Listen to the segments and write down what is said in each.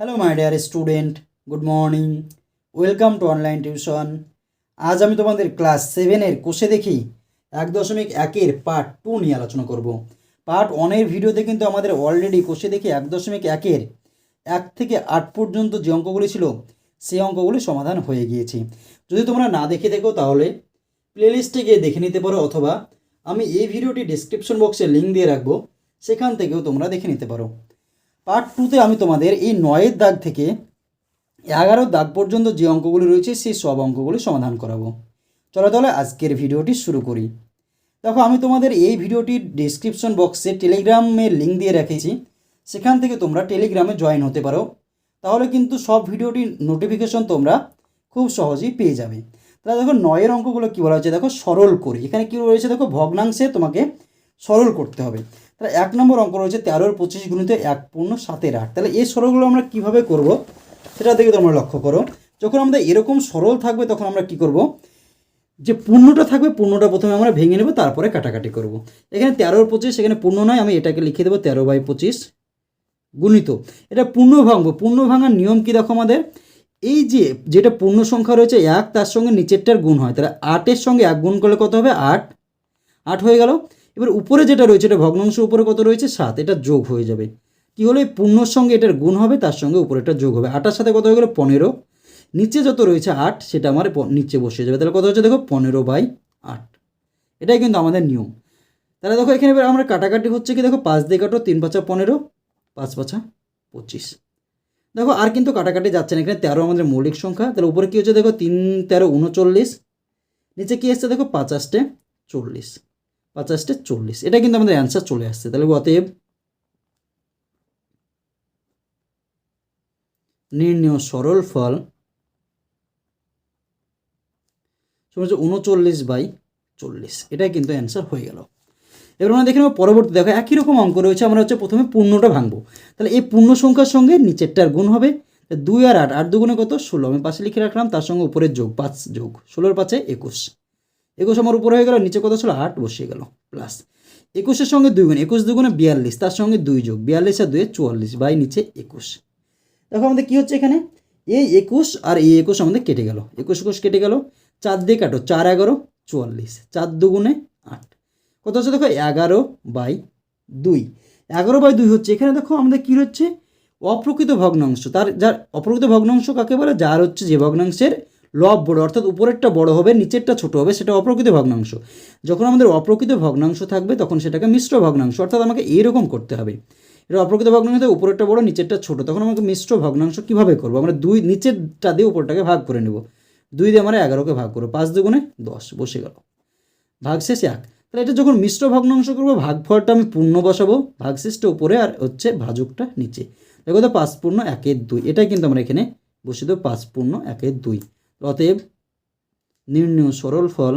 Hello my dear student good morning welcome to online tuition আজ আমি তোমাদের class সেভেনের কোষে দেখি এক দশমিক একের পার্ট টু নিয়ে আলোচনা করব। পার্ট ওয়ানের ভিডিওতে কিন্তু আমাদের অলরেডি কোষে দেখি এক দশমিক একের এক থেকে আট পর্যন্ত যে অঙ্কগুলি ছিল, সেই অঙ্কগুলি সমাধান হয়ে গিয়েছে। যদি তোমরা না দেখে দেখো তাহলে প্লেলিস্টে গিয়ে দেখে নিতে পারো, অথবা আমি এই ভিডিওটি ডিসক্রিপশন বক্সে লিঙ্ক দিয়ে রাখব, সেখান থেকেও তোমরা দেখে নিতে পারো। পার্ট টুতে আমি তোমাদের এই নয়ের দাগ থেকে এগারো দাগ পর্যন্ত যে অঙ্কগুলি রয়েছে, সেই সব অঙ্কগুলি সমাধান করাবো। চলো তাহলে আজকের ভিডিওটি শুরু করি। দেখো, আমি তোমাদের এই ভিডিওটির ডিসক্রিপশন বক্সে টেলিগ্রামের লিঙ্ক দিয়ে রেখেছি। সেখান থেকে তোমরা টেলিগ্রামে জয়েন হতে পারো। তাহলে কিন্তু সব ভিডিওটির নোটিফিকেশন তোমরা খুব সহজেই পেয়ে যাবে। তাহলে দেখো, নয়ের অঙ্কগুলো কী বলা হচ্ছে দেখো, সরল করি। এখানে কী রয়েছে? দেখো, ভগ্নাংশে তোমাকে সরল করতে হবে। তাহলে এক নম্বর অঙ্ক রয়েছে তেরোর পঁচিশ গুণিত এক পূর্ণ সাতের আট। তাহলে এই সরলগুলো আমরা কীভাবে করব? সেটা দেখে তোমরা লক্ষ্য করো। যখন আমাদের এরকম সরল থাকবে, তখন আমরা কি করব? যে পূর্ণটা থাকবে, পূর্ণটা প্রথমে আমরা ভেঙে নেব, তারপরে কাটাকাটি করব। এখানে তেরোর পঁচিশ, এখানে পূর্ণ নয়, আমি এটাকে লিখে দেবো তেরো বাই পঁচিশ গুণিত। এটা পূর্ণ ভাঙবো। পূর্ণ ভাঙার নিয়ম কি দেখো আমাদের? এই যে যেটা পূর্ণ সংখ্যা রয়েছে এক, তার সঙ্গে নিচেরটার গুণ হয়। তাহলে আটের সঙ্গে এক গুণ করলে কত হবে? আট। আট হয়ে গেল। এবার উপরে যেটা রয়েছে, এটা ভগ্নাংশ উপরে কত রয়েছে? সাত। এটা যোগ হয়ে যাবে। কি হলো? এই পূর্ণর সঙ্গে এটার গুণ হবে, তার সঙ্গে উপরে উপরেটা যোগ হবে। আটার সাথে কত হয়ে গেলো? পনেরো। নিচে যত রয়েছে আট, সেটা আমার নিচে বসে যাবে। তাহলে কত হচ্ছে? দেখো, পনেরো বাই আট। এটাই কিন্তু আমাদের নিয়ম। তাহলে দেখো, এখানে এবার আমরা কাটাকাটি হচ্ছে কি? দেখো, পাঁচ দিয়ে কাটো, তিন পাঁচা পনেরো, পাঁচ পাঁচা পঁচিশ। দেখো, আর কিন্তু কাটাকাটি যাচ্ছে না। এখানে তেরো আমাদের মৌলিক সংখ্যা। তাহলে উপরে কী হচ্ছে? দেখো, তিন, তেরো, উনচল্লিশ। নিচে কী এসছে? দেখো পাঁচাশটে চল্লিশ। পাঁচাশটে চল্লিশ। এটা কিন্তু আমাদের অ্যান্সার চলে আসছে। তাহলে অতএব নির্ণয় সরল ফল হচ্ছে উনচল্লিশ বাই চল্লিশ। এটাই কিন্তু অ্যান্সার হয়ে গেল। এবার আমরা দেখে নেব পরবর্তী দেখো একই রকম অঙ্ক রয়েছে। আমরা হচ্ছে প্রথমে পূর্ণটা ভাঙবো। তাহলে এই পূর্ণ সংখ্যার সঙ্গে নিচেরটার গুণ হবে। দুই আর আট আট দুগুণে কত? ষোলো। আমি পাশে লিখে রাখলাম, তার সঙ্গে উপরের যোগ পাঁচ যোগ। ষোলোর পাঁচে একুশ। একুশ আমার উপরে হয়ে গেল, নিচে কত ছিল? আট বসে গেল প্লাস একুশের সঙ্গে দুই গুণ, একুশ দুগুণে বিয়াল্লিশ, তার সঙ্গে দুই যোগ, বিয়াল্লিশ আর দুয়ে চুয়াল্লিশ, বাই নিচে একুশ। দেখো আমাদের কী হচ্ছে এখানে? এই একুশ আর এই একুশ আমাদের কেটে গেল। একুশ একুশ কেটে গেল, চার দিয়ে কাটো, চার এগারো, চুয়াল্লিশ, চার দুগুণে আট। কত হচ্ছে দেখো? এগারো বাই দুই। এগারো বাই দুই হচ্ছে, এখানে দেখো আমাদের কী হচ্ছে? অপ্রকৃত ভগ্নাংশ, তার, যার অপ্রকৃত ভগ্নাংশ কাকে বলে? যার হচ্ছে যে ভগ্নাংশের লব বড়, অর্থাৎ উপরেরটা বড় হবে, নিচেরটা ছোট হবে, সেটা অপ্রকৃত ভগ্নাংশ। যখন আমাদের অপ্রকৃত ভগ্নাংশ থাকবে, তখন সেটাকে মিশ্র ভগ্নাংশ, অর্থাৎ আমাকে এরকম করতে হবে। এটা অপ্রকৃত ভগ্নাংশ উপরেরটা বড়, নিচেরটা ছোট, তখন আমাকে মিশ্র ভগ্নাংশ কীভাবে করব? আমরা দুই, নিচেরটা দিয়ে উপরটাকে ভাগ করে নেব। দুই দিয়ে আমরা এগারোকে ভাগ করব, পাঁচ দুগুণে দশ, বসে গেল। ভাগ শেষ এক। তাহলে এটা যখন মিশ্র ভগ্নাংশ করব ভাগফলটা আমি পূর্ণ বসাবো ভাগশেষটা উপরে আর হচ্ছে ভাজকটা নিচে। দেখো তো পাঁচ পূর্ণ একের দুই, এটাই কিন্তু আমরা এখানে বসে দেবো, পাঁচ পূর্ণ একের দুই। অতএব নির্ণয় সরল ফল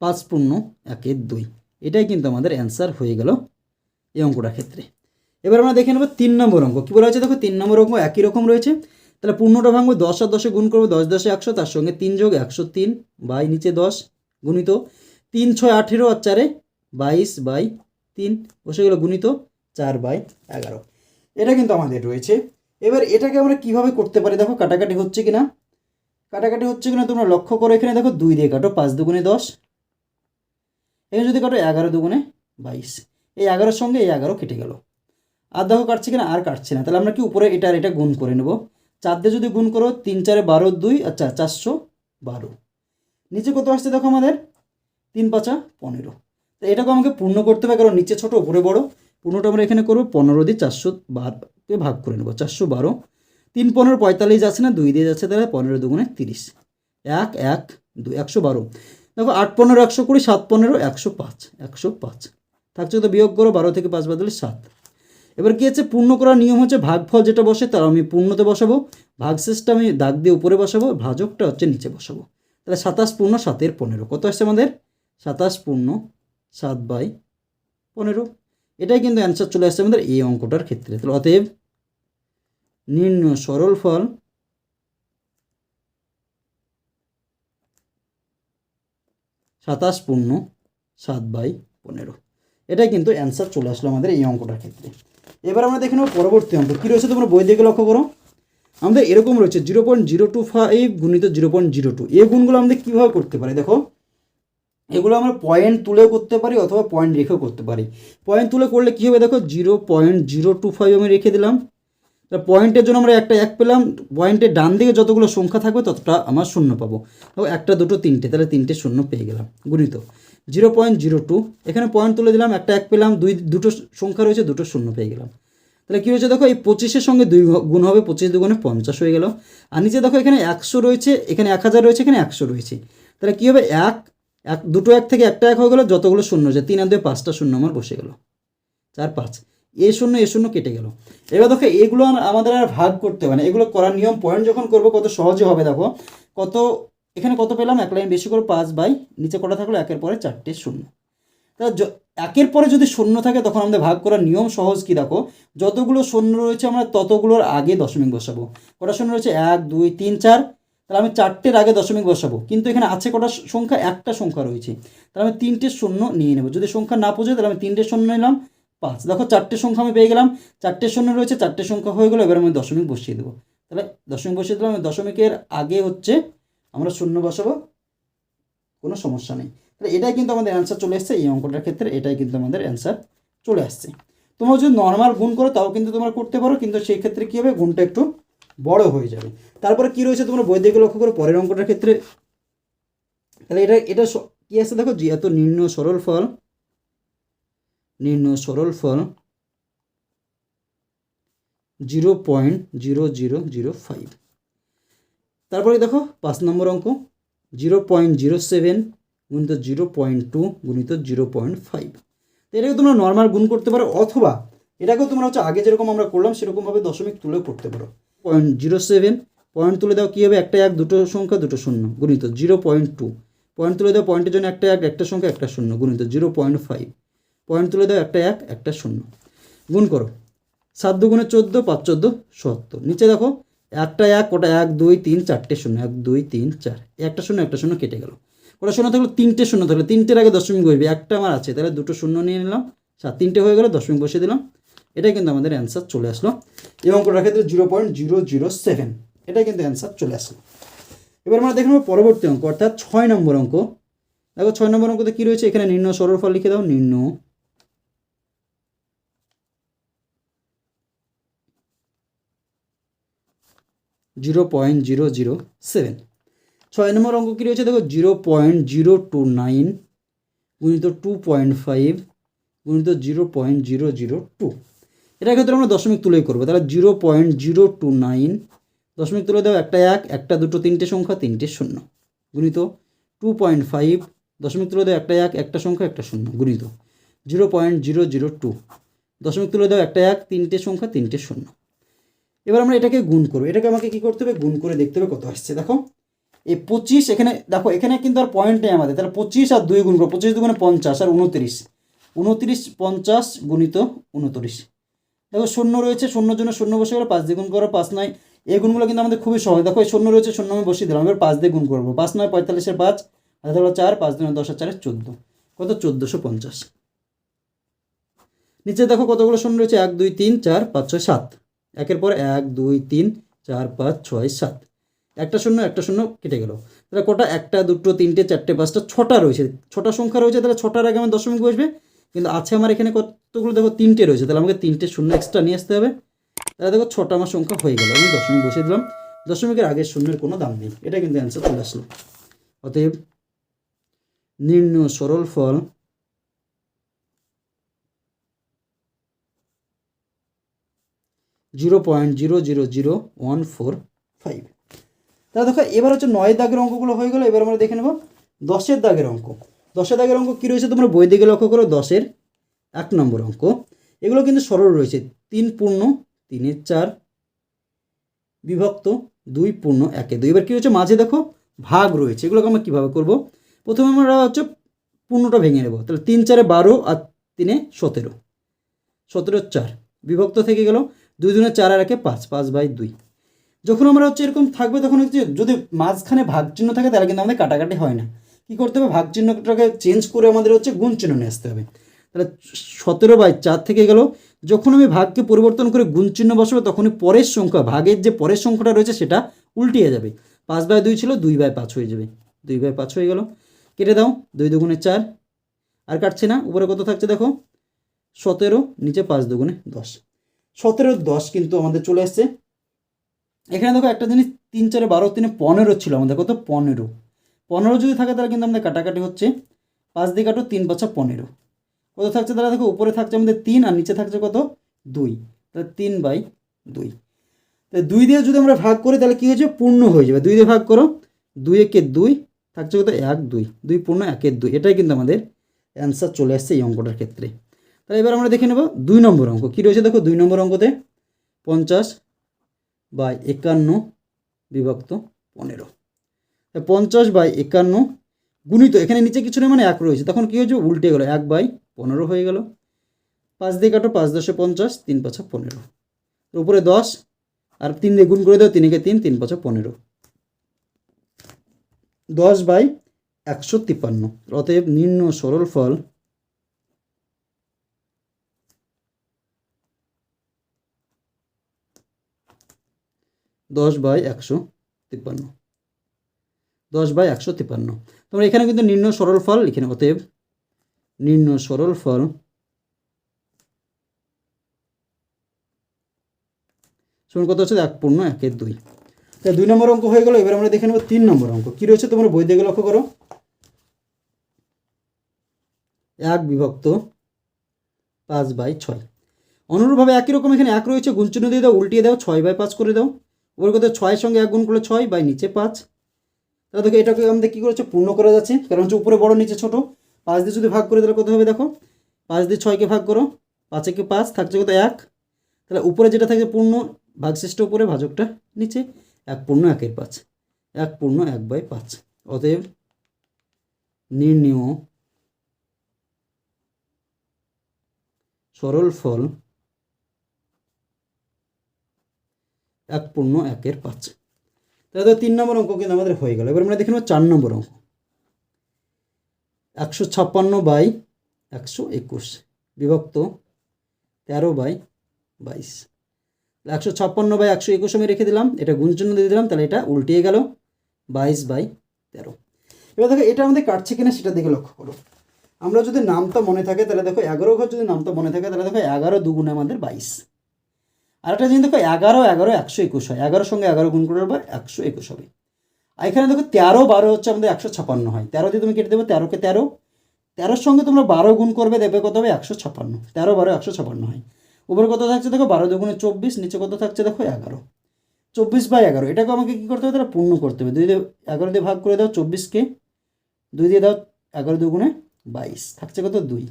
পাঁচ পূর্ণ একের দুই। এটাই কিন্তু আমাদের অ্যান্সার হয়ে গেল এই অঙ্কটার ক্ষেত্রে। এবার আমরা দেখে নেব তিন নম্বর অঙ্ক। কী বলা হয়েছে? দেখো, তিন নম্বর অঙ্ক একই রকম রয়েছে। তাহলে পূর্ণটা ভাঙবো, দশ আর দশে গুণ করব, দশ দশে একশো, তার সঙ্গে তিন যোগ একশো তিন বাই নিচে দশ গুণিত তিন ছয় আঠেরো আর চারে বাইশ বাই তিন, বসে গেল গুণিত চার বাই এগারো। এটা কিন্তু আমাদের রয়েছে। এবার এটাকে আমরা কীভাবে করতে পারি? দেখো, কাটাকাটি হচ্ছে কিনা? কাটাকাটি হচ্ছে কিনা তোমরা লক্ষ্য করো এখানে। দেখো, দুই দিয়ে কাটো, পাঁচ দুগুণে দশ। এখানে যদি কাটো এগারো দুগুণে বাইশ। এই এগারোর সঙ্গে এই এগারো কেটে গেল। আর দেখো, কাটছে কিনা? আর কাটছে না। তাহলে আমরা কি উপরে এটা আর এটা গুণ করে নেব। চার দিয়ে যদি গুণ করো, তিন, চারে বারো, দুই আচ্ছা চারশো বারো। নিচে কত আসছে দেখো আমাদের? তিন পাঁচা পনেরো। তো এটাকে আমাকে পূর্ণ করতে হবে, কারণ নিচে ছোটো, উপরে বড়। পূর্ণটা আমরা এখানে করব, পনেরো দিয়ে চারশো বারোকে ভাগ করে নেব, চারশো বারো। তিন পনেরো পঁয়তাল্লিশ যাচ্ছে না, দুই দিয়ে যাচ্ছে তাহলে পনেরো দুগুণে তিরিশ। এক এক, দুই, একশো বারো। দেখো আট পনেরো একশো কুড়ি, সাত পনেরো একশো পাঁচ একশো পাঁচ। থাকছে তো বিয়োগ করো, বারো থেকে পাঁচ বাদলে সাত। এবার কী হচ্ছে পূর্ণ করার নিয়ম হচ্ছে ভাগফল যেটা বসে তার আমি পূর্ণতে বসাবো, ভাগশেষটা আমি দাগ দিয়ে উপরে বসাবো, ভাজকটা হচ্ছে নিচে বসাবো। তাহলে সাতাশ পূর্ণ সাতের পনেরো। কত আসছে আমাদের? সাতাশ পূর্ণ সাত বাই পনেরো। এটাই কিন্তু অ্যান্সার চলে আসছে আমাদের এই অঙ্কটার ক্ষেত্রে। তাহলে অতএব নির্ণয় সরল ফল সাতাশ পূর্ণ সাত বাই পনেরো। এটাই কিন্তু অ্যান্সার চলে আসলো আমাদের এই অঙ্কটার ক্ষেত্রে। এবার আমরা দেখে নেব পরবর্তী অঙ্ক। কী রয়েছে তোমরা বই দিকে লক্ষ্য করো? আমাদের এরকম রয়েছে zero point zero two five গুণিত জিরো পয়েন্ট জিরো টু। এই গুণগুলো আমাদের কীভাবে করতে পারি দেখো? এগুলো আমরা পয়েন্ট তুলেও করতে পারি অথবা পয়েন্ট রেখেও করতে পারি। পয়েন্ট তুলে করলে কী হবে দেখো zero point zero two five আমি রেখে দিলাম। তা পয়েন্টের জন্য আমরা একটা এক পেলাম। পয়েন্টের ডান দিকে যতগুলো সংখ্যা থাকবে ততটা আমার শূন্য পাবো। দেখো, একটা, দুটো, তিনটে, তাহলে তিনটে শূন্য পেয়ে গেলাম। গুণিত। জিরো পয়েন্ট জিরো টু এখানে পয়েন্ট তুলে দিলাম, একটা এক পেলাম, দুই, দুটো সংখ্যা রয়েছে, দুটো শূন্য পেয়ে গেলাম। তাহলে কী হয়েছে দেখো, এই পঁচিশের সঙ্গে দুই গুণ হবে, পঁচিশ দুগুণে পঞ্চাশ হয়ে গেল। আর নিচে দেখো, এখানে একশো রয়েছে, এখানে এক হাজার রয়েছে, এখানে একশো রয়েছে। তাহলে কী হবে, এক এক, দুটো এক থেকে একটা এক হয়ে গেলো, যতগুলো শূন্য হয়েছে তিন আর দুই, পাঁচটা শূন্য আমার বসে গেলো। চার, পাঁচ। এ শূন্য এ শূন্য কেটে গেল। এবার দেখো, এগুলো আমাদের আর ভাগ করতে হবে না। এগুলো করার নিয়ম পয়েন্ট যখন করব, কত সহজে হবে দেখো। কত, এখানে কত পেলাম? এক লাইন বেশি করে পাঁচ বাই, নিচে কটা থাকল? একের পরে চারটে শূন্য। তা একের পরে যদি শূন্য থাকে, তখন আমাদের ভাগ করার নিয়ম সহজ কি দেখো? যতগুলো শূন্য রয়েছে আমরা ততগুলোর আগে দশমিক বসাবো। কটা শূন্য রয়েছে? এক, দুই, তিন, চার। তাহলে আমি চারটের আগে দশমিক বসাবো। কিন্তু এখানে আছে কটা সংখ্যা? একটা সংখ্যা রয়েছে। তাহলে আমি তিনটে শূন্য নিয়ে নেব। যদি সংখ্যা না পৌঁছে তাহলে আমি তিনটে শূন্য নিলাম, পাঁচ। দেখো, চারটে সংখ্যা আমি পেয়ে গেলাম। চারটে শূন্য রয়েছে, চারটে সংখ্যা হয়ে গেলো, এবার আমি দশমিক বসিয়ে দেবো। তাহলে দশমিক বসিয়ে দিলাম দশমিকের আগে হচ্ছে আমরা শূন্য বসাবো। কোনো সমস্যা নেই। তাহলে এটাই কিন্তু আমাদের অ্যান্সার চলে এসছে। এই অঙ্কটার ক্ষেত্রে এটাই কিন্তু আমাদের অ্যান্সার চলে আসছে। তোমরা যদি নর্মাল গুণ করো, তাও কিন্তু তোমরা করতে পারো। কিন্তু সেই ক্ষেত্রে কী হবে? গুণটা একটু বড় হয়ে যাবে। তারপরে কী রয়েছে তোমরা বই লক্ষ্য করো পরের অঙ্কটার ক্ষেত্রে? তাহলে এটা এটা কি আছে দেখো? এত নিম্ন সরল ফল, নিম্ন সরল ফল, zero point zero zero zero five. তারপরে দেখো, পাঁচ নম্বর অঙ্ক, জিরো পয়েন্ট জিরো সেভেন গুণিত জিরো পয়েন্ট টু গুণিত জিরো পয়েন্ট ফাইভ। তো এটাকে তোমরা নর্মাল গুণ করতে পারো, অথবা এটাকেও তোমরা হচ্ছে আগে যেরকম আমরা করলাম, সেরকমভাবে দশমিক তুলেও করতে পারো। পয়েন্ট জিরো সেভেন, পয়েন্ট তুলে দাও কী হবে? একটা এক, দুটো সংখ্যা, দুটো শূন্য, গুণিত জিরো পয়েন্ট টু। পয়েন্ট তুলে দাও, পয়েন্টের জন্য একটা এক, একটা সংখ্যা, একটা শূন্য, গুণিত জিরো পয়েন্ট ফাইভ। পয়েন্ট তুলে দাও, একটা এক, একটা শূন্য। গুণ করো। সাত দুগুণে চোদ্দ, পাঁচ চোদ্দ, সত্তর। নিচে দেখো, একটা এক, ওটা এক, দুই, তিন, চারটে শূন্য, এক, দুই, তিন, চার। একটা শূন্য একটা শূন্য কেটে গেল। ওটা শূন্য থাকল তিনটে শূন্য থাকল তিনটের আগে দশমিক বসবে। একটা আমার আছে, তাহলে দুটো শূন্য নিয়ে নিলাম, সাত তিনটে হয়ে গেলো দশমিক বসিয়ে দিলাম। এটাই কিন্তু আমাদের অ্যান্সার চলে আসলো। এই অঙ্কটার ক্ষেত্রে zero point zero zero seven এটাই কিন্তু অ্যান্সার চলে আসলো। এবার আমরা দেখে নেব পরবর্তী অঙ্ক, অর্থাৎ ছয় নম্বর অঙ্ক। দেখো ছয় নম্বর অঙ্কতে কী রয়েছে? এখানে নিম্ন সরল ফল লিখে দাও, নিম্ন। Zero point zero zero seven ছয় নম্বর অঙ্ক কী রয়েছে? দেখো zero point zero two nine গুণিত টু পয়েন্ট ফাইভ গুণিত zero point zero zero two এটার ক্ষেত্রে আমরা দশমিক তুলেই করব। তাহলে zero point zero two nine, দশমিক তুলে দাও একটা এক, একটা দুটো তিনটে সংখ্যা, তিনটে শূন্য। গুণিত টু পয়েন্ট ফাইভ, দশমিক তুলে দাও একটা এক, একটা সংখ্যা, একটা শূন্য। গুণিত zero point zero zero two, দশমিক তুলে দাও একটা এক, তিনটে সংখ্যা, তিনটে শূন্য। এবার আমরা এটাকে গুণ করব। এটাকে আমাকে কী করতে হবে? গুণ করে দেখতে হবে কত আসছে। দেখো, এই পঁচিশ এখানে, দেখো, এখানে কিন্তু আর পয়েন্ট নেই আমাদের। তাহলে পঁচিশ আর দুই গুণ করো পঁচিশ দুগুণে পঞ্চাশ আর উনত্রিশ। উনত্রিশ পঞ্চাশ গুণিত উনত্রিশ। দেখো, শূন্য রয়েছে, শূন্যর জন্য শূন্য বসে গেলো পাঁচ দিয়ে গুণ করো, পাঁচ নয়, এই গুণগুলো কিন্তু আমাদের খুবই সহজ। দেখো, এই শূন্য রয়েছে, শূন্য আমি বসিয়ে দিলাম, এবার পাঁচ দিয়ে গুণ করব। পাঁচ নয়, পঁয়তাল্লিশের পাঁচ হাতে হলো চার, পাঁচ দিনের দশ আর চারের চোদ্দ। কত? চোদ্দোশো পঞ্চাশ। নিচে দেখো কতগুলো শূন্য রয়েছে? এক, দুই, তিন, চার, পাঁচ, ছয়, সাত। একের পর এক, দুই, তিন, চার, পাঁচ, ছয়, সাত। একটা শূন্য একটা শূন্য কেটে গেল। তাহলে কটা একটা, দুটো, তিনটে, চারটে, পাঁচটা, ছটা রয়েছে। ছটা সংখ্যা রয়েছে, তাহলে ছটার আগে আমার দশমিক বসবে। কিন্তু আছে আমার এখানে কতগুলো? দেখো, তিনটে রয়েছে। তাহলে আমাকে তিনটে শূন্য এক্সট্রা নিয়ে আসতে হবে। তাহলে দেখো, ছটা আমার সংখ্যা হয়ে গেল। আমি দশমিক বসিয়ে দিলাম। দশমিকের আগের শূন্যের কোনো দাম নেই। এটা কিন্তু অ্যান্সার চলে আসলো। অতএব, নিম্ন সরল ফল zero point zero zero zero one four five. তাহলে দেখো, এবার হচ্ছে নয় দাগের অঙ্কগুলো হয়ে গেলো। এবার আমরা দেখে নেব, দশের দাগের অঙ্ক। দশের দাগের অঙ্ক কী রয়েছে? তোমরা বই দিকে লক্ষ্য করো, দশের এক নম্বর অঙ্ক। এগুলো কিন্তু সরল রয়েছে। তিন পূর্ণ, তিনের চার, বিভক্ত, দুই পূর্ণ, একে দুই। এবার কী হচ্ছে? মাঝে দেখো ভাগ রয়েছে। এগুলোকে আমরা কীভাবে করব? প্রথমে আমরা হচ্ছে পূর্ণটা ভেঙে নেব। তাহলে তিন, চারে বারো আর তিনে সতেরো। সতেরো, চার। বিভক্ত থেকে গেল দুই দুনে চার আর একে পাঁচ পাঁচ বাই দুই। যখন আমরা হচ্ছে এরকম থাকবে, তখন হচ্ছে যদি মাঝখানে ভাগ চিহ্ন থাকে, তাহলে কিন্তু আমাদের কাটাকাটি হয় না। কী করতে হবে? ভাগ চিহ্নটাকে চেঞ্জ করে আমাদের হচ্ছে গুণ চিহ্ন নিয়ে আসতে হবে। তাহলে সতেরো বাই চার থেকে গেল, যখন আমি ভাগকে পরিবর্তন করে গুণ চিহ্ন বসাবো, তখনই পরের সংখ্যা, ভাগের যে পরের সংখ্যাটা রয়েছে, সেটা উল্টিয়ে যাবে। পাঁচ বাই দুই ছিল, দুই বাই পাঁচ হয়ে যাবে। দুই বাই পাঁচ হয়ে গেল। কেটে দাও, দুই দুগুণে চার। আর কাটছে না, উপরে কত থাকছে দেখো? সতেরো, নিচে পাঁচ দুগুণে দশ। সতেরো দশ কিন্তু আমাদের চলে আসছে। এখানে দেখো একটা জিনিস, তিন চারে বারো, তিনে পনেরো ছিল আমাদের। কত? পনেরো। পনেরো যদি থাকে তাহলে কিন্তু আমাদের কাটাকাটি হচ্ছে পাঁচ দিয়ে কাটো তিন পাঁচা পনেরো। কত থাকছে তাহলে দেখো, উপরে থাকছে আমাদের তিন আর নিচে থাকছে কত? দুই। তাহলে তিন বাই দুই। তাহলে দুই দিয়ে যদি আমরা ভাগ করি তাহলে কী হয়েছে? পূর্ণ হয়ে যাবে। দুই দিয়ে ভাগ করো, দুই একে দুই থাকছে কত? এক, দুই। দুই পূর্ণ একের দুই। এটাই কিন্তু আমাদের অ্যান্সার চলে আসছে এই অঙ্কটার ক্ষেত্রে। তাহলে এবার আমরা দেখে নেব দুই নম্বর অঙ্ক। কী রয়েছে দেখো দুই নম্বর অঙ্কতে? পঞ্চাশ বাই একান্ন বিভক্ত পনেরো। পঞ্চাশ বাই একান্ন গুণিত, এখানে নিচে কিছু নেই মানে এক রয়েছে। তখন কী হয়েছে? উল্টে গেলো। এক বাই পনেরো হয়ে গেল। পাঁচ দিয়ে কাটো, পাঁচ দশে পঞ্চাশ, তিন পাঁচা পনেরো। উপরে দশ, আর তিন দিয়ে গুণ করে দাও তিনকে তিন তিন পাঁচা পনেরো। দশ বাই একশো তিপ্পান্ন। অতএব নিম্ন সরল ফল দশ বাই একশো তিপ্পান্ন। দশ বাই একশো তিপ্পান্ন। তোমরা এখানে কিন্তু নিম্ন সরল ফল লিখে নেব, অতএব নিম্ন সরল ফল সমান কত হচ্ছে? এক পূর্ণ একের দুই। তা দুই নম্বর অঙ্ক হয়ে গেল, এবার আমরা দেখে নেব তিন নম্বর অঙ্ক। কী রয়েছে তোমরা বই দেখে লক্ষ্য করো? এক বিভক্ত পাঁচ বাই ছয়। অনুরূপভাবে একই রকম এখানে এক রয়েছে, গুণচিহ্ন দিয়ে দাও, উল্টিয়ে দাও, ছয় বাই পাঁচ করে দাও। ওর কথা ছয়ের সঙ্গে এক গুণ করলে ছয় বাই নিচে পাঁচ। তাহলে দেখো এটাকে আমাদের কী করেছে? পূর্ণ করা যাচ্ছে। কারণ হচ্ছে উপরে বড়, নিচে ছোট। পাঁচ দিয়ে যদি ভাগ করে তাহলে কত হবে দেখো? পাঁচ দিয়ে ছয়কে ভাগ করো। পাঁচে কি পাঁচ থাকছে কত? এক। তাহলে উপরে যেটা থাকে পূর্ণ, ভাগশেষটা উপরে, ভাজকটা নিচে। এক পূর্ণ, একের পাঁচ। এক পূর্ণ, এক বাই পাঁচ। অতএব নির্ণীয়। সরল ফল। এক পূর্ণ, একের পাঁচ। তাহলে তিন নম্বর অঙ্ক কিন্তু আমাদের হয়ে গেল। এবার আমরা দেখে নেব চার নম্বর অঙ্ক। একশো ছাপ্পান্ন বাই একশো একুশ বিভক্ত তেরো বাই বাইশ। একশো ছাপ্পান্ন বাই একশো একুশ আমি রেখে দিলাম, এটা গুণচিহ্ন দিয়ে দিলাম, তাহলে এটা উল্টিয়ে গেল বাইশ বাই তেরো। এবার দেখো, এটা আমাদের কাটছে কিনা সেটা দেখে লক্ষ্য করো। আমরা যদি নামটা মনে থাকে, তাহলে দেখো এগারো ঘর যদি নামটা মনে থাকে, তাহলে দেখো এগারো দুগুণে আমাদের বাইশ। আর একটা জিনিস দেখো, এগারো এগারো, একশো একুশ হয়। এগারোর সঙ্গে এগারো গুণ করে বা একশো একুশ হবে। আর এখানে দেখো, তেরো, বারো হচ্ছে আমাদের একশো ছাপান্ন হয়। তেরো দিয়ে তুমি কেটে দেবো, তেরোকে তেরো। তেরোর সঙ্গে তোমরা বারো গুণ করবে দেবে কত হবে? একশো ছাপান্ন। তেরো, বারো, একশো ছাপান্ন হয়। উপরে কত থাকছে দেখো? বারো দুগুণে চব্বিশ, নিচে কত থাকছে দেখো? এগারো। চব্বিশ বাই এগারো। এটাকে আমাকে কী করতে হবে? তাহলে পূর্ণ করতে হবে। দুই দিয়ে, এগারো দিয়ে ভাগ করে দাও চব্বিশকে। দুই দিয়ে দাও এগারো দুগুণে বাইশ। থাকছে কত? দুই।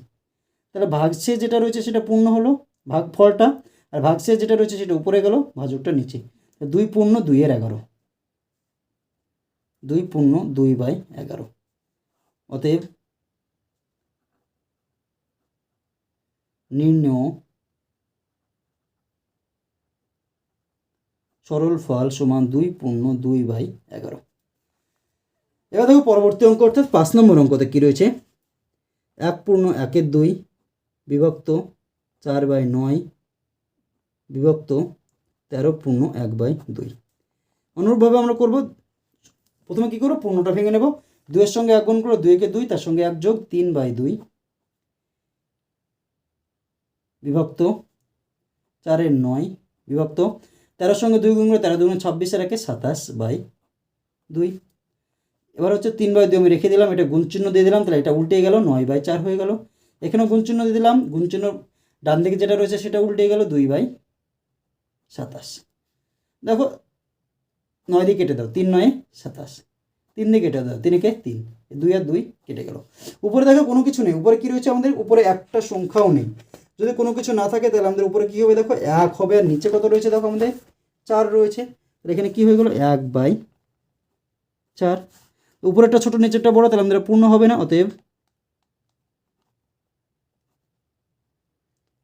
তাহলে ভাগছে যেটা রয়েছে সেটা পূর্ণ হলো। ভাগ ফলটা আর ভাগশেষ যেটা রয়েছে সেটা উপরে গেল, ভাজকটা নিচে। দুই পূর্ণ দুইয়ের এগারো। দুই পূর্ণ, দুই বাই এগারো। অতএব নির্ণয় সরল ফল সমান দুই পূর্ণ, দুই বাই এগারো। এবার দেখো পরবর্তী অঙ্ক, অর্থাৎ পাঁচ নম্বর অঙ্কতে কী রয়েছে? এক পূর্ণ, একের দুই, বিভক্ত চার বাই নয় বিভক্ত তেরো পূর্ণ এক বাই দুই। অনুরূপভাবে আমরা করব, প্রথমে কী করব? পূর্ণটা ভেঙে নেব। দুইয়ের সঙ্গে এক গুণ করো দুইকে দুই, তার সঙ্গে এক যোগ তিন বাই দুই। বিভক্ত চারের নয়, বিভক্ত তেরোর সঙ্গে দুই গুণ করে তেরো দুগুণে ছাব্বিশের একে সাতাশ বাই দুই। এবার হচ্ছে তিন বাই দুই আমি রেখে দিলাম, এটা গুণ চিহ্ন দিয়ে দিলাম, তাহলে এটা উল্টে গেল, নয় বাই চার হয়ে গেল। এখানেও গুণ চিহ্ন দিয়ে দিলাম, গুণ চিহ্ন ডান দিকে যেটা রয়েছে সেটা উল্টে গেল দুই বাই সাতাশ। দেখো নয় দিয়ে কেটে দাও, তিন নয়ে, সাতাশ। তিন দিয়ে কেটে দাও, তিনকে তিন। দুই আর দুই কেটে গেল। উপরে দেখো, কোনো কিছু নেই। উপরে কী রয়েছে আমাদের? উপরে একটা সংখ্যাও নেই। যদি কোনো কিছু না থাকে, তাহলে আমাদের উপরে কী হবে? দেখো, এক হবে। আর নিচে কত রয়েছে? দেখো আমাদের, চার রয়েছে। তাহলে এখানে কী হয়ে গেলো? এক বাই চার। উপরে একটা ছোটো, নিচেরটা বড়, তাহলে আমাদের পূর্ণ হবে না? অতএব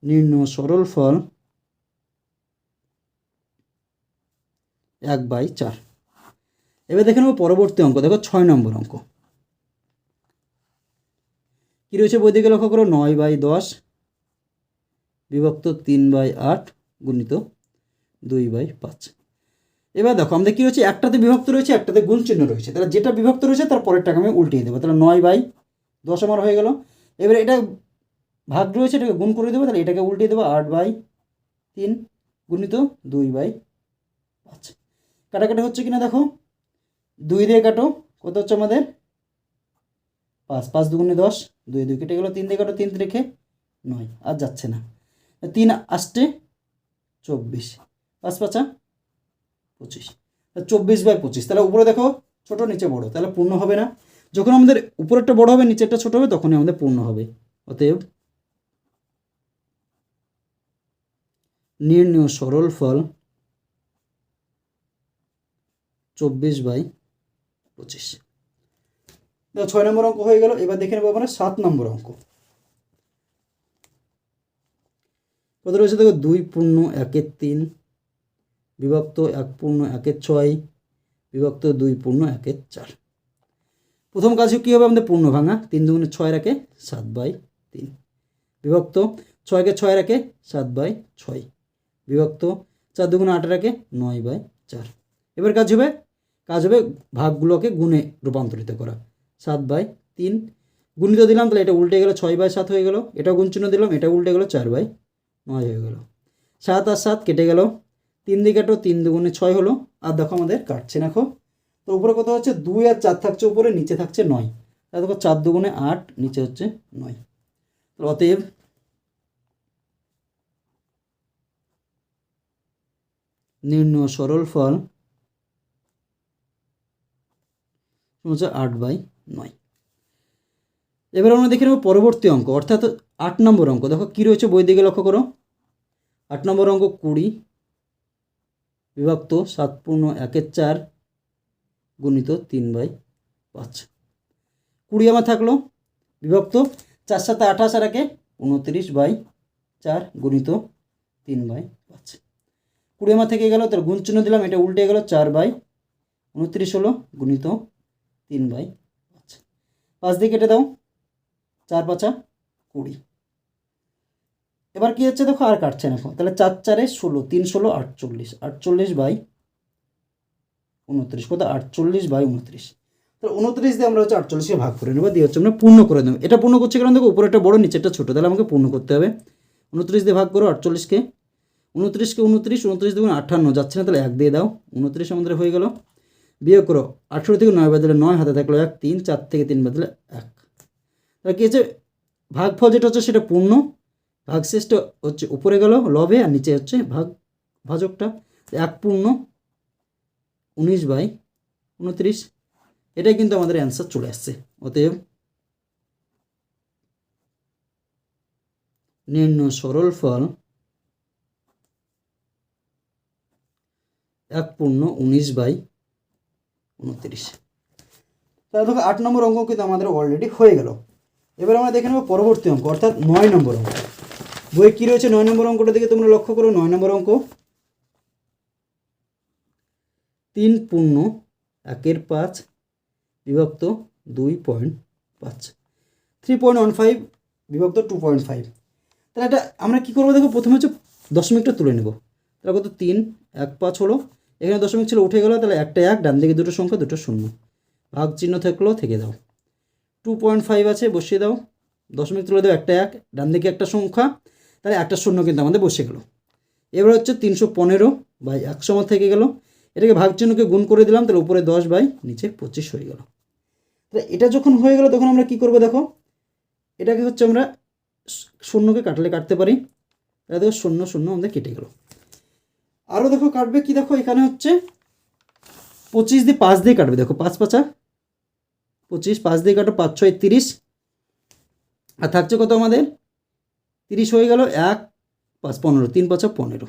নিম্ন সরল ফল এক বাই চার। এবার দেখে নেব পরবর্তী অঙ্ক, দেখো ছয় নম্বর অঙ্ক। কী রয়েছে বই দিকে লক্ষ্য করো? নয় বাই দশ বিভক্ত তিন বাই আট গুণিত দুই বাই পাঁচ। এবার দেখো, আমাদের কী রয়েছে? একটাতে বিভক্ত রয়েছে, একটাতে গুণ চিহ্ন রয়েছে। তাহলে যেটা বিভক্ত রয়েছে, তার পরেরটাকে আমি উল্টিয়ে দেবো। তাহলে নয় বাই দশ আমার হয়ে গেল। এবারে এটা ভাগ রয়েছে, এটাকে গুণ করে দেবো, তাহলে এটাকে উল্টিয়ে দেবো, আট বাই তিন গুণিত দুই বাই পাঁচ। কাটাকাটি হচ্ছে কিনা দেখো? দুই দিয়ে কাটো, কত হচ্ছে আমাদের? পাঁচ পাঁচ দুগুণে দশ, দুই দুই, কেটে গেলো, তিন দিয়ে কাটো, তিন রেখে নয়, আর যাচ্ছে না। তিন আসতে চব্বিশ, পাঁচ পাঁচা পঁচিশ। চব্বিশ বাই পঁচিশ, তাহলে উপরে দেখো, ছোট, নিচে বড়, তাহলে পূর্ণ হবে না। যখন আমাদের উপরেরটা বড় হবে, নিচেরটা ছোট হবে, তখনই আমাদের পূর্ণ হবে। অতএব নির্ণয় সরল ফল চব্বিশ বাই পঁচিশ। ছয় নম্বর অঙ্ক হয়ে গেল, এবার দেখে নেব আমরা সাত নম্বর অঙ্ক। কত রয়েছে দেখো দুই পূর্ণ একের তিন, বিভক্ত এক পূর্ণ একের ছয়, বিভক্ত দুই পূর্ণ একের চার। প্রথম কাজ কী হবে আমাদের পূর্ণ ভাঙা, তিন দুগুণে ছয় রাখে সাত বাই তিন। বিভক্ত ছয়কে ছয় রাখে সাত বাই ছয়, বিভক্ত চার দুগুণে আট রাখে নয় বাই চার। এবার কাজ হবে কাজ হবে ভাগগুলোকে গুণে রূপান্তরিত করা। সাত বাই তিন। গুণিত দিলাম, তাহলে এটা উল্টে গেলো ছয় বাই সাত হয়ে গেল। এটা গুণচিহ্ন দিলাম এটা উল্টে গেলো চার বাই নয় হয়ে গেল। সাত আর সাত কেটে গেল। তিন দিকে কাটো, তিন দুগুণে ছয় হলো। আর দেখো আমাদের কাটছে, দেখো। তো উপরে কথা হচ্ছে? দুই আর চার থাকছে উপরে, নিচে থাকছে নয়। তাহলে দেখো চার দুগুণে আট, নিচে হচ্ছে নয়। অতএব নির্ণয় সরল ফল আট বাই নয়। এবার আমরা দেখে নেব পরবর্তী অঙ্ক, অর্থাৎ আট নম্বর অঙ্ক। দেখো, কী রয়েছে বই দিকে লক্ষ্য করো। আট নম্বর অঙ্ক কুড়ি, বিভক্ত সাত পূর্ণ একের চার, গুণিত তিন বাই পাঁচ। কুড়ি আমার থাকল, বিভক্ত চার সাথে আঠাশ আর একে উনত্রিশ বাই চার, গুণিত তিন বাই পাঁচ। কুড়ি আমার থেকে গেল, তার গুণ চিহ্ন দিলাম, এটা উল্টে গেল চার বাই উনত্রিশ হলো, গুণিত তিন বাই পাঁচ। পাঁচ দিয়ে কেটে দাও, চার পাঁচা কুড়ি। এবার কি হচ্ছে দেখো, আর কাটছে না তাহলে চার চারে ষোলো, তিন ষোলো, আটচল্লিশ। আটচল্লিশ বাই উনত্রিশ, কত? আটচল্লিশ বাই উনত্রিশ। তাহলে উনত্রিশ দিয়ে আমরা হচ্ছে আটচল্লিশকে ভাগ করে নেব, দিয়ে হচ্ছে আমরা পূর্ণ করে দেবো এটা পূর্ণ করছে কারণ দেখো উপরেটা বড়, নিচেরটা ছোটো। তাহলে আমাকে পূর্ণ করতে হবে। উনত্রিশ দিয়ে ভাগ করো আটচল্লিশকে। উনত্রিশকে উনত্রিশ উনত্রিশ দেখুন আঠান্ন যাচ্ছে না, তাহলে এক দিয়ে দাও। উনত্রিশ আমাদের হয়ে গেল বিয়োগ করো আঠেরো থেকে নয় বাদলে নয়, হাতে থাকল এক, তিন, চার থেকে তিন বাদলে এক। তাহলে কী হচ্ছে? ভাগফল যেটা হচ্ছে সেটা পূর্ণ, ভাগশেষটা হচ্ছে উপরে গেল লবে আর নিচে হচ্ছে ভাগ, ভাজকটা। এক পূর্ণ, উনিশ বাই উনত্রিশ। এটাই কিন্তু আমাদের অ্যান্সার চলে আসছে। অতএব নিম্ন সরল ফল এক পূর্ণ, উনিশ বাই উনত্রিশ। তাহলে দেখো আট নম্বর অঙ্ক কিন্তু আমাদের অলরেডি হয়ে গেল। এবার আমরা দেখে নেব পরবর্তী অঙ্ক, অর্থাৎ নয় নম্বর অঙ্ক। বই কী রয়েছে নয় নম্বর অঙ্কটা দিকে তোমরা লক্ষ্য করো, নয় নম্বর অঙ্ক। তিন পূর্ণ একের পাঁচ বিভক্ত দুই পয়েন্ট পাঁচ। থ্রি পয়েন্ট ওয়ান ফাইভ বিভক্ত টু পয়েন্ট ফাইভ। তাহলে এটা আমরা কী করব দেখো, প্রথমে হচ্ছে দশমিকটা তুলে নেব। তাহলে কত? তিন, এক, পাঁচ হলো এখানে দশমিক ছিল, উঠে গেলো, তাহলে একটা এক, ডান দিকে দুটো সংখ্যা, দুটো শূন্য। ভাগ চিহ্ন থাকলেও থেকে দাও। টু পয়েন্ট ফাইভ আছে, বসিয়ে দাও। দশমিক তুলে দাও, একটা এক, ডান দিকে একটা সংখ্যা, তাহলে একটা শূন্য কিন্তু আমাদের বসে গেল। এবার হচ্ছে তিনশো পনেরো বাই একশো আমার থেকে গেল। এটাকে ভাগ চিহ্নকে গুণ করে দিলাম, তাহলে উপরে দশ বাই নিচে পঁচিশ হয়ে গেল। তাহলে এটা যখন হয়ে গেল, তখন আমরা কি করব দেখো? এটাকে হচ্ছে আমরা শূন্যকে কাটলে কাটতে পারি। তাহলে দেখো শূন্য শূন্য আমাদের কেটে গেল। আরও দেখো কাটবে কি দেখো এখানে হচ্ছে? পঁচিশ দিয়ে পাঁচ দিয়ে কাটবে, দেখো পাঁচ পাঁচা। পঁচিশ, পাঁচ দিয়ে কাটো, পাঁচ ছয়, তিরিশ। আর থাকছে কত আমাদের? তিরিশ হয়ে গেল এক, পাঁচ পনেরো, তিন পাঁচা পনেরো।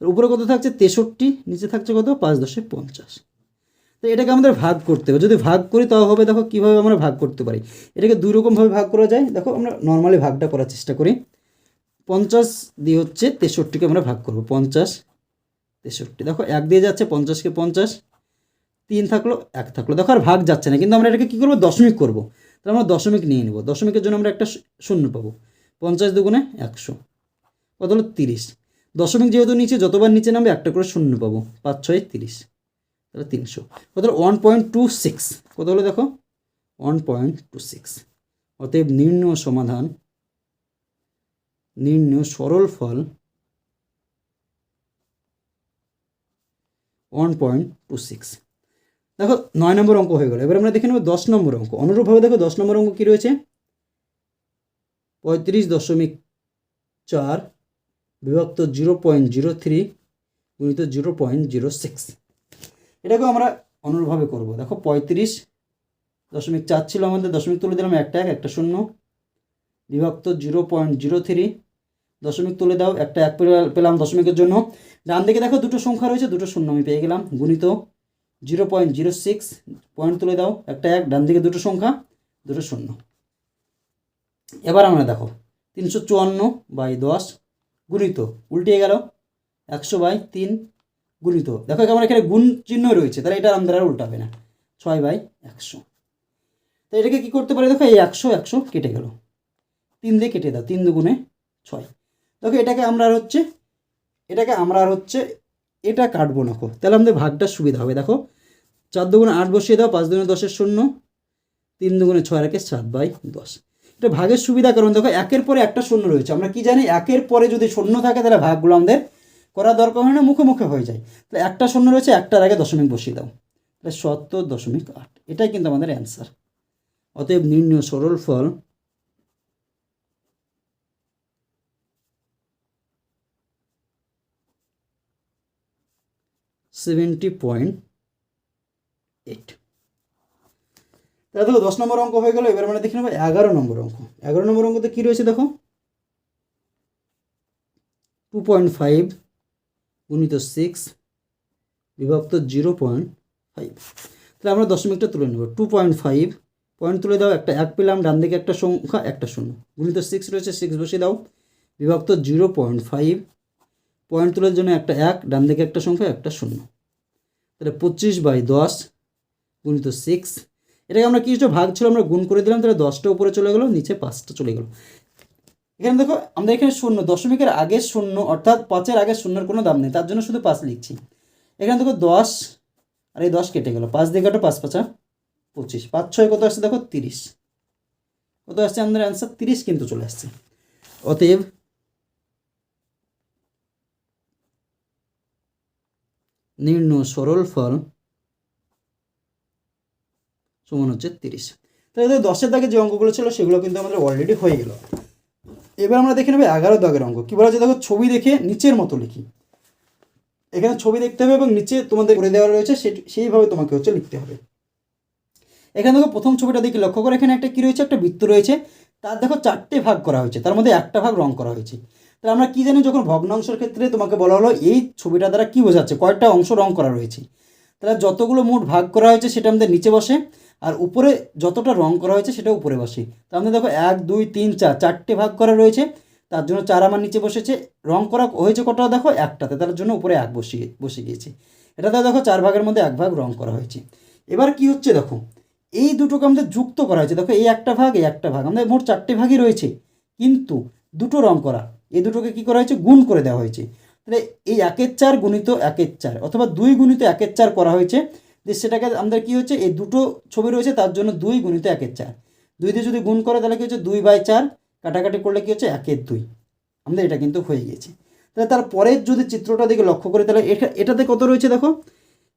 উপরে কত থাকছে? তেষট্টি, নিচে থাকছে কত? পাঁচ দশে পঞ্চাশ। তো এটাকে আমাদের ভাগ করতে হবে। যদি ভাগ করি তাও হবে, দেখো কীভাবে আমরা ভাগ করতে পারি। এটাকে দুই রকমভাবে ভাগ করা যায়। দেখো আমরা নর্মালি ভাগটা করার চেষ্টা করি। পঞ্চাশ দিয়ে হচ্ছে তেষট্টিকে আমরা ভাগ করব, পঞ্চাশ, তেষট্টি। দেখো, এক দিয়ে যাচ্ছে পঞ্চাশকে পঞ্চাশ, তিন থাকল এক থাকল। দেখো, আর ভাগ যাচ্ছে না, কিন্তু আমরা এটাকে কী করব? দশমিক করব। তাহলে আমরা দশমিক নিয়ে নেব। দশমিকের জন্য আমরা একটা শূন্য পাবো। পঞ্চাশ দুগুণে একশো, কত হলো? তিরিশ। দশমিক যেহেতু নিচে, যতবার নিচে নামবে, একটা করে শূন্য পাবো। পাঁচ, ছয়, তিরিশ, তাহলে তিনশো। কত হলো? One point two six. কত হলো দেখো? One point two six. অতএব নির্ণয় সমাধান নির্ণয় সরল ফল ওয়ান পয়েন্ট টু সিক্স দেখো নয় নম্বর অঙ্ক হয়ে গেল। এবার আমরা দেখে নেব দশ নম্বর অঙ্ক। অনুরূপভাবে দেখো দশ নম্বর অঙ্ক কী রয়েছে? পঁয়ত্রিশ দশমিক চার বিভক্ত জিরো পয়েন্ট জিরো থ্রি গুণিত জিরো পয়েন্ট জিরো সিক্স এটাকেও আমরা অনুরূপভাবে করব। দেখো পঁয়ত্রিশ দশমিক চার ছিল আমাদের। দশমিক তুলে দিলাম একটা এক, একটা শূন্য। বিভক্ত জিরো পয়েন্ট জিরো থ্রি দশমিক তুলে দাও, একটা এক পেলাম দশমিকের জন্য। ডান দিকে দেখো দুটো সংখ্যা রয়েছে, দুটো শূন্য আমি পেয়ে গেলাম, গুণিত zero point zero six, point তুলে দাও, একটা এক, ডান দিকে দুটো সংখ্যা, দুটো শূন্য। এবার আমরা দেখো, তিনশো চুয়ান্ন বাই দশ, গুণিত, উল্টিয়ে গেল, একশো বাই তিন, গুণিত। দেখো আমার এখানে গুণ চিহ্ন রয়েছে, তাহলে এটা আমাদের আর উল্টাবে না, ছয় বাই একশো। তো এটাকে কী করতে পারে? দেখো এই একশো একশো কেটে গেল। তিন দিয়ে কেটে দাও, তিন দুগুণে ছয়। দেখো, এটাকে আমরা আর হচ্ছে, এটাকে আমরা আর হচ্ছে, এটা কাটবো না তাহলে আমাদের ভাগটা সুবিধা হবে। দেখো, চার দুগুণে আট বসিয়ে দাও, পাঁচ দুগুণে দশের শূন্য, তিন দুগুণে ছয় রাখে সাত বাই দশ। এটা ভাগের সুবিধা কারণ দেখো, একের পরে একটা শূন্য রয়েছে। আমরা কি জানি, একের পরে যদি শূন্য থাকে, তাহলে ভাগগুলো আমাদের করার দরকার হয় না, মুখে মুখে হয়ে যায়। তাহলে একটা শূন্য রয়েছে, একটার আগে দশমিক বসিয়ে দাও। তাহলে সত্তর দশমিক আট। এটাই কিন্তু আমাদের অ্যান্সার অতএব নির্ণয় সরল ফল সেভেন্টি পয়েন্ট এইট তাহলে দেখো, দশ নম্বর অঙ্ক হয়ে গেল, এবার মানে দেখে নেব এগারো নম্বর অঙ্ক। এগারো নম্বর অঙ্কতে কী রয়েছে দেখো? টু পয়েন্ট ফাইভ গুণিত সিক্স বিভক্ত জিরো পয়েন্ট ফাইভ তাহলে আমরা দশমিকটা তুলে নেব। টু পয়েন্ট ফাইভ পয়েন্ট তুলে দাও, একটা এক পেলাম, ডান দিকে একটা সংখ্যা, একটা শূন্য। গুণিত সিক্স রয়েছে সিক্স বসিয়ে দাও। বিভক্ত জিরো পয়েন্ট ফাইভ পয়েন্ট তোলার জন্য একটা এক, ডান দিকে একটা সংখ্যা, একটা শূন্য। তাহলে পঁচিশ বাই দশ গুণিত সিক্স এটাকে আমরা কিছুটা ভাগ ছিল? আমরা গুণ করে দিলাম, তাহলে দশটা উপরে চলে গেলো, নিচে পাঁচটা চলে গেলো। এখানে দেখো, আমরা এখানে শূন্য, দশমিকের আগে শূন্য, অর্থাৎ পাঁচের আগে শূন্যের কোনো দাম নেই, তার জন্য শুধু পাঁচ লিখছি। এখানে দেখো দশ, আর এই দশ কেটে গেলো। পাঁচ দিয়ে কাটো, পাঁচ পাঁচা, পঁচিশ। পাঁচ ছয় কত আসছে? দেখো তিরিশ। কত আসছে? আমাদের অ্যান্সার তিরিশ কিন্তু চলে আসছে। অতএব নির্ণ সরল ফল সমান হচ্ছে তিরিশ। তাহলে দশের দাগে যে অঙ্কগুলো ছিল, সেগুলো কিন্তু আমাদের অলরেডি হয়ে গেল। এবার আমরা দেখে নেব এগারো দাগের অঙ্ক। কী বলা দেখো, ছবি দেখে নিচের মতো লিখি। এখানে ছবি দেখতে হবে এবং নিচে তোমাদের করে দেওয়া রয়েছে সেইভাবে তোমাকে হচ্ছে লিখতে হবে। এখানে দেখো, প্রথম ছবিটা দেখি লক্ষ্য করে, এখানে একটা কী রয়েছে? একটা বৃত্ত রয়েছে। তার দেখো, চারটে ভাগ করা হয়েছে। তার মধ্যে একটা ভাগ রং করা হয়েছে। তাহলে আমরা কী জানি যখন ভগ্নাংশের ক্ষেত্রে তোমাকে বলা হলো, এই ছবিটা দ্বারা কী বোঝাচ্ছে? কয়েকটা অংশ রং করা রয়েছে। তাহলে যতগুলো মোট ভাগ করা হয়েছে সেটা আমাদের নিচে বসে, আর উপরে যতটা রং করা হয়েছে সেটা উপরে বসে। তার আমাদের দেখো, এক, দুই, তিন, চার, চারটে ভাগ করা রয়েছে। তার জন্য চার আমার নিচে বসেছে। রং করা হয়েছে কটা? দেখো, একটাতে। তার জন্য উপরে এক বসিয়ে, বসে গিয়েছে। এটাতে দেখো, চার ভাগের মধ্যে এক ভাগ রং করা হয়েছে। এবার কি হচ্ছে দেখো, এই দুটোকে আমাদের যুক্ত করা হয়েছে। দেখো, এই একটা ভাগ, এই একটা ভাগ। আমাদের মোট চারটে ভাগই রয়েছে। কিন্তু দুটো রং করা। এই দুটোকে কি করা হয়েছে? গুণ করে দেওয়া হয়েছে। তাহলে এই একের চার গুণিত একের চার অথবা দুই গুণিত একের চার করা হয়েছে। যে সেটাকে আমাদের কী হচ্ছে? এই দুটো ছবি রয়েছে, তার জন্য দুই গুণিত একের চার। দুই দিয়ে যদি গুণ করে, তাহলে কী হচ্ছে? দুই বাই চার কাটাকাটি করলে কী হচ্ছে? একের দুই। আমাদের এটা কিন্তু হয়ে গিয়েছে। তাহলে তার পরের যদি চিত্রটা দিকে লক্ষ্য করি, তাহলে এটা এটাতে কত রয়েছে দেখো?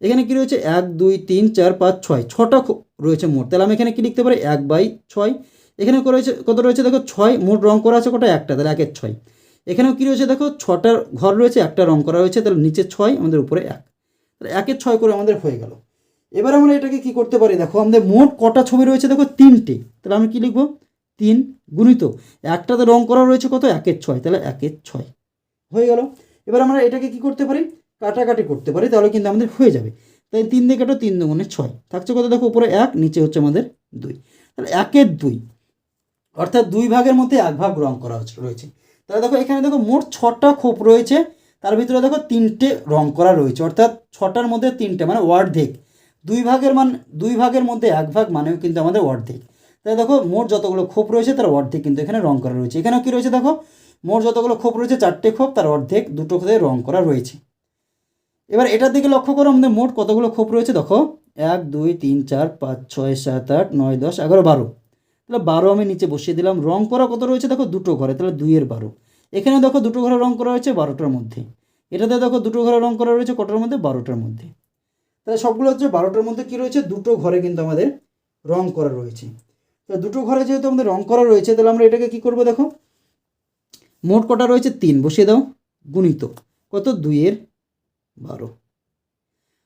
এখানে কি রয়েছে? এক, দুই, তিন, চার, পাঁচ, ছয়। ছটা রয়েছে মোট। তাহলে আমি এখানে কি লিখতে পারি? এক বাই ছয়। এখানে রয়েছে? কত রয়েছে দেখো? ছয়। মোট রং করা আছে কটা? একটা। তাহলে একের ছয়। এখানেও কী রয়েছে দেখো? ছটার ঘর রয়েছে, একটা রং করা হয়েছে, তাহলে নিচে ছয়, আমাদের উপরে এক। তাহলে একের ছয় করে আমাদের হয়ে গেল। এবার আমরা এটাকে কি করতে পারি? দেখো, আমাদের মোট কটা ছবি রয়েছে দেখো? তিনটে। তাহলে আমি কি লিখব? তিন গুণিত। একটাতে রং করা রয়েছে কত? একের ছয়। তাহলে একের ছয়। হয়ে গেল। এবার আমরা এটাকে কি করতে পারি? কাটাকাটি করতে পারি, তাহলে কিন্তু আমাদের হয়ে যাবে। তাই তিন দিয়ে কাটো, তিন দুগুণে ছয়। থাকছে কত? দেখো, উপরে এক, নিচে হচ্ছে আমাদের দুই। তাহলে একের দুই। অর্থাৎ দুই ভাগের মধ্যে এক ভাগ রং করা রয়েছে। তাহলে দেখো এখানে দেখো মোট ছটা খোপ রয়েছে, তার ভিতরে দেখো তিনটে রং করা রয়েছে, অর্থাৎ ছটার মধ্যে তিনটে মানে অর্ধেক। দুই ভাগের মান, দুই ভাগের মধ্যে এক ভাগ মানেও কিন্তু আমাদের অর্ধেক। তাই দেখো মোট যতগুলো খোপ রয়েছে, তার অর্ধেক কিন্তু এখানে রং করা রয়েছে। এখানেও কী রয়েছে দেখো? মোট যতগুলো খোপ রয়েছে, চারটে খোপ, তার অর্ধেক দুটো খোপে রং করা রয়েছে। এবার এটার দিকে লক্ষ্য করো, আমাদের মোট কতগুলো খোপ রয়েছে দেখো? এক, দুই, তিন, চার, পাঁচ, ছয়, সাত, আট, নয়, দশ, এগারো, বারো। তাহলে বারো আমি নিচে বসিয়ে দিলাম। রং করা কত রয়েছে? দেখো দুটো ঘরে, তাহলে দুইয়ের বারো। এখানে দেখো দুটো ঘরে রং করা রয়েছে বারোটার মধ্যে। এটাতে দেখো দুটো ঘরে রং করা রয়েছে কটার মধ্যে? বারোটার মধ্যে। তাহলে সবগুলো হচ্ছে বারোটার মধ্যে কী রয়েছে? দুটো ঘরে কিন্তু আমাদের রং করা রয়েছে। তো দুটো ঘরে যেহেতু আমাদের রং করা রয়েছে, তাহলে আমরা এটাকে কী করব দেখো? মোট কটা রয়েছে? তিন। বসিয়ে দাও। গুণিত। কত? দুইয়ের বারো।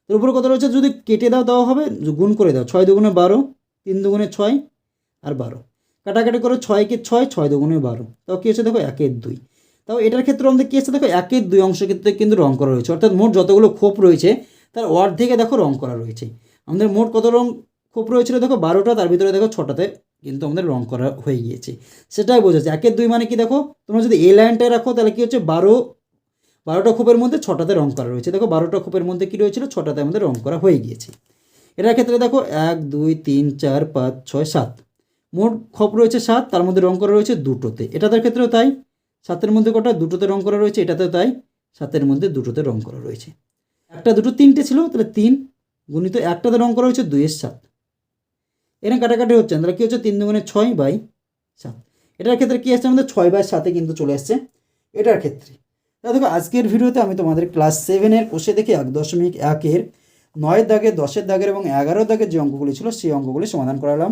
তার উপরে কত রয়েছে? যদি কেটে দাও দেওয়া হবে। গুণ করে দাও। ছয় দুগুণে বারো, তিন দুগুণে ছয় আর বারো। কাটাকাটি করে ছয়কে ছয় ছয় দুগুণে বারো। তাও কী হচ্ছে দেখো একের দুই। তাও এটার ক্ষেত্রে আমাদের কী হচ্ছে দেখো একের দুই অংশ ক্ষেত্রে কিন্তু রং করা রয়েছে। অর্থাৎ মোট যতগুলো খোপ রয়েছে, তার অর্ধেকে দেখো রং করা রয়েছে। আমাদের মোট কত রং খোপ রয়েছিল? দেখো বারোটা, তার ভিতরে দেখো ছটাতে কিন্তু আমাদের রং করা হয়ে গিয়েছে। সেটাই বোঝাচ্ছে একের দুই মানে কি? দেখো তোমরা যদি এ লাইনটায় রাখো, তাহলে কী হচ্ছে? বারো, বারোটা খোপের মধ্যে ছটাতে রং করা রয়েছে। দেখো বারোটা খোপের মধ্যে কী রয়েছিল? ছটাতে আমাদের রং করা হয়ে গিয়েছে। এটার ক্ষেত্রে দেখো এক, দুই, তিন, চার, পাঁচ, ছয়, সাত। মোট খোপ রয়েছে সাত, তার মধ্যে রং করা রয়েছে দুটোতে। এটাদের ক্ষেত্রেও তাই। সাতের মধ্যে কটা? দুটোতে রং করা রয়েছে, এটাতেও তাই। সাতের মধ্যে দুটোতে রং করা রয়েছে। একটা, দুটো, তিনটে ছিল, তাহলে তিন গুণিত একটাতে রং করা হয়েছে দুইয়ের সাত। এখানে কাটাকাটি হচ্ছে, তাহলে কী হচ্ছে? তিন দুগুণে ছয় বাই সাত। এটার ক্ষেত্রে কী আসছে? আমাদের ছয় বাই সাতে কিন্তু চলে আসছে। এটার ক্ষেত্রে। তা দেখো, আজকের ভিডিওতে আমি তোমাদের ক্লাস সেভেনের কোষে দেখে এক দশমিক একের নয়ের দাগের দশের দাগের এবং এগারো দাগের যে অঙ্কগুলি ছিল, সেই অঙ্কগুলি সমাধান করালাম।